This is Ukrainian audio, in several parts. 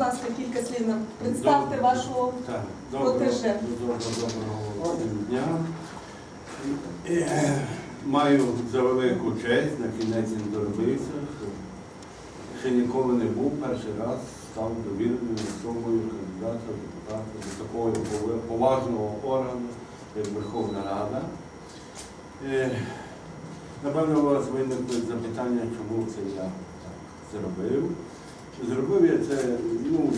ласка, кілька слів нам представте Добре. вашого Так, доброго, Протеже. доброго, доброго дня. Е, Маю за велику честь, на кінець він доробився, що ще ніколи не був, перший раз став довіреною особою кандидата в депутата до такого пове- поважного органу, як Верховна Рада. Е, Напевно, у вас виникли запитання, чому це я так зробив. Зробив я це ну,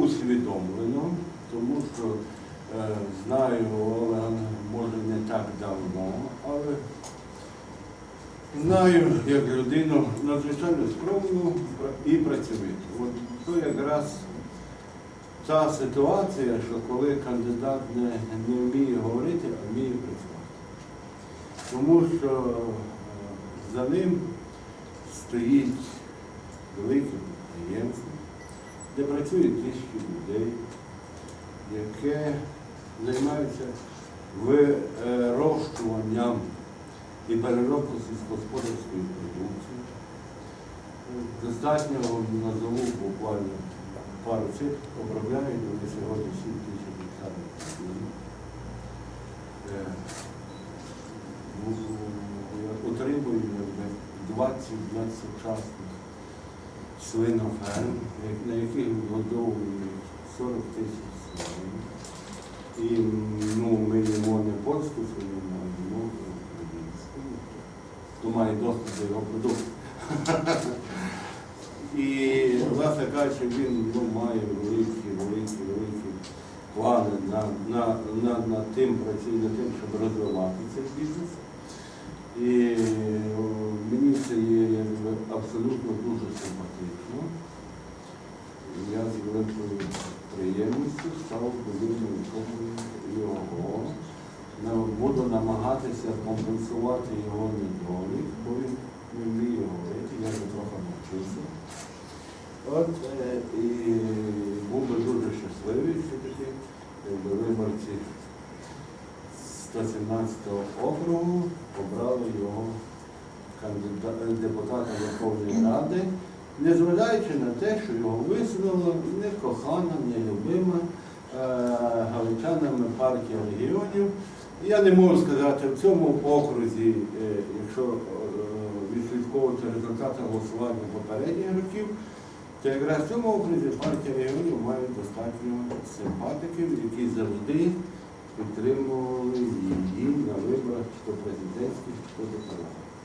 усвідомлено, тому що е, знаю Олега, може не так давно, але знаю як людину надзвичайно скромну і працьовиту. От то якраз та ситуація, що коли кандидат не, не вміє говорити, а вміє працювати. Тому що е, за ним стоїть велике підприємство, де працюють тисячі людей, яке займається вирощуванням і переробкою сільськогосподарської продукції. Достатньо назову буквально пару цифр, обробляють вони сьогодні 7 тисяч гектарів землі. Е, ну, Утримують якби, 20 частних свиноферм, як- на яких годовують 40 тисяч свиней. І ну, ми їмо не польську свинину, а їмо українську. Хто має доступ до його продуктів. І, власне кажучи, він ну, має великі, великі, великі плани на, тим працює, над тим, щоб розвивати цей бізнес. І мені це є великою приємністю став особою його. Буду намагатися компенсувати його недолік, бо він не вміє говорити, я вже трохи навчився. От е, і був би дуже щасливий все-таки, виборці 117 округу обрали його е, депутата Верховної Ради, незважаючи на те, що його висунула некохана, нелюбима е, галичанами партія регіонів. Я не можу сказати, в цьому окрузі, е, якщо е, відслідковувати результати голосування попередніх років, то якраз в цьому окрузі партія регіонів має достатньо симпатиків, які завжди підтримували її на виборах то президентських, то до парламенту.